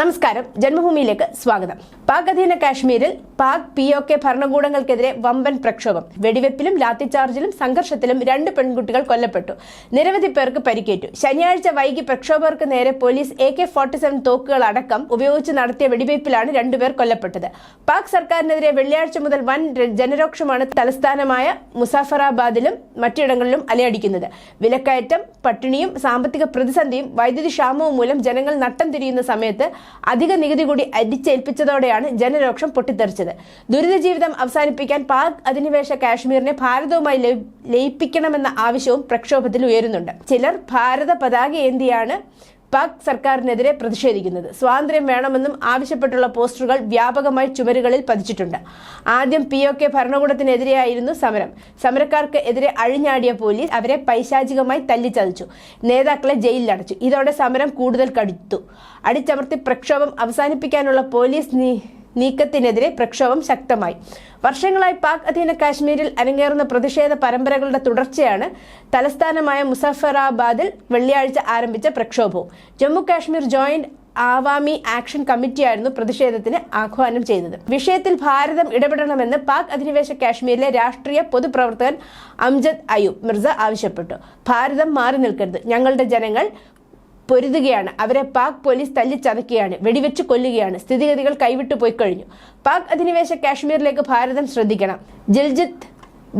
നമസ്കാരം. ജന്മഭൂമിയിലേക്ക് സ്വാഗതം. പാക് അധീന കാശ്മീരിൽ പാക് പി ഒ കെ ഭരണകൂടങ്ങൾക്കെതിരെ വമ്പൻ പ്രക്ഷോഭം. വെടിവെപ്പിലും ലാത്തിചാർജിലും സംഘർഷത്തിലും രണ്ട് പെൺകുട്ടികൾ കൊല്ലപ്പെട്ടു. നിരവധി പേർക്ക് പരിക്കേറ്റു. ശനിയാഴ്ച വൈകി പ്രക്ഷോഭകർക്ക് നേരെ police A K forty seven തോക്കുകൾ അടക്കം ഉപയോഗിച്ച് നടത്തിയ വെടിവയ്പ്പിലാണ് രണ്ടുപേർ കൊല്ലപ്പെട്ടത്. പാക് സർക്കാരിനെതിരെ വെള്ളിയാഴ്ച മുതൽ വൻ ജനരോക്ഷമാണ് തലസ്ഥാനമായ മുസാഫറാബാദിലും മറ്റിടങ്ങളിലും അലയടിക്കുന്നത്. വിലക്കയറ്റം പട്ടിണിയും സാമ്പത്തിക പ്രതിസന്ധിയും വൈദ്യുതി ക്ഷാമവും മൂലം ജനങ്ങൾ നട്ടം തിരിയുന്ന സമയത്ത് അധിക നികുതി കൂടി അടിച്ചേൽപ്പിച്ചതോടെയാണ് ജനരോക്ഷം പൊട്ടിത്തെറിച്ചത്. ദുരിത ജീവിതം അവസാനിപ്പിക്കാൻ പാക് അധിനിവേശ കാശ്മീരിനെ ഭാരതവുമായി ലയിപ്പിക്കണമെന്ന ആവശ്യവും പ്രക്ഷോഭത്തിൽ ഉയരുന്നുണ്ട്. ചിലർ ഭാരത പതാക ഏന്തിയാണ് പാക് സർക്കാരിനെതിരെ പ്രതിഷേധിക്കുന്നത്. സ്വാതന്ത്ര്യം വേണമെന്നും ആവശ്യപ്പെട്ടുള്ള പോസ്റ്ററുകൾ വ്യാപകമായി ചുമരുകളിൽ പതിച്ചിട്ടുണ്ട്. ആദ്യം പി ഒ കെ ഭരണകൂടത്തിനെതിരെയായിരുന്നു സമരം. സമരക്കാർക്ക് എതിരെ അഴിഞ്ഞാടിയ പോലീസ് അവരെ പൈശാചികമായി തല്ലിച്ചതച്ചു. നേതാക്കളെ ജയിലിലടച്ചു. ഇതോടെ സമരം കൂടുതൽ കടുത്തു. അടിച്ചമർത്തി പ്രക്ഷോഭം അവസാനിപ്പിക്കാനുള്ള പോലീസ് നീ- നീക്കത്തിനെതിരെ പ്രക്ഷോഭം ശക്തമായി. വർഷങ്ങളായി പാക് അധീന കാശ്മീരിൽ അരങ്ങേറുന്ന പ്രതിഷേധ പരമ്പരകളുടെ തുടർച്ചയാണ് തലസ്ഥാനമായ മുസഫറാബാദിൽ വെള്ളിയാഴ്ച ആരംഭിച്ച പ്രക്ഷോഭവും. ജമ്മു കാശ്മീർ ജോയിന്റ് ആവാമി ആക്ഷൻ കമ്മിറ്റിയായിരുന്നു പ്രതിഷേധത്തിന് ആഹ്വാനം ചെയ്തത്. വിഷയത്തിൽ ഭാരതം ഇടപെടണമെന്ന് പാക് അധിനിവേശ കാശ്മീരിലെ രാഷ്ട്രീയ പൊതുപ്രവർത്തകൻ അംജദ് അയൂബ് മിർസ ആവശ്യപ്പെട്ടു. ഭാരതം മാറി നിൽക്കരുത്. ഞങ്ങളുടെ ജനങ്ങൾ പൊരുതുകയാണ്. അവരെ പാക് പോലീസ് തല്ലിച്ചതയ്ക്കുകയാണ് വെടിവെച്ച് കൊല്ലുകയാണ്. സ്ഥിതിഗതികൾ കൈവിട്ടു പോയി കഴിഞ്ഞു. പാക് അധിനിവേശ കാശ്മീരിലേക്ക് ഭാരതം ശ്രദ്ധിക്കണം. ജൽജിത്ത്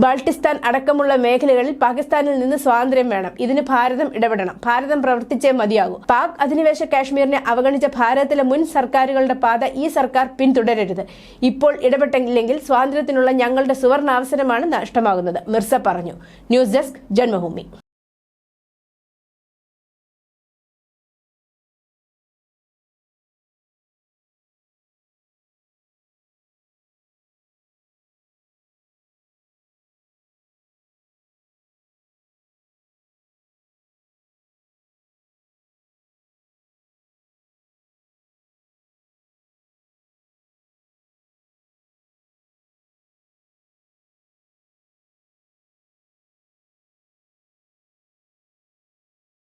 ബാൾട്ടിസ്ഥാൻ അടക്കമുള്ള മേഖലകളിൽ പാകിസ്ഥാനിൽ നിന്ന് സ്വാതന്ത്ര്യം വേണം. ഇതിന് ഭാരതം ഇടപെടണം. ഭാരതം പ്രവർത്തിച്ചേ മതിയാകൂ. പാക് അധിനിവേശ കാശ്മീരിനെ അവഗണിച്ച ഭാരതത്തിലെ മുൻ സർക്കാരുകളുടെ പാത ഈ സർക്കാർ പിന്തുടരരുത്. ഇപ്പോൾ ഇടപെട്ടില്ലെങ്കിൽ സ്വാതന്ത്ര്യത്തിനുള്ള ഞങ്ങളുടെ സുവർണാവസരമാണ് നഷ്ടമാകുന്നത്. മിർസ പറഞ്ഞു. News desk Janmabhumi.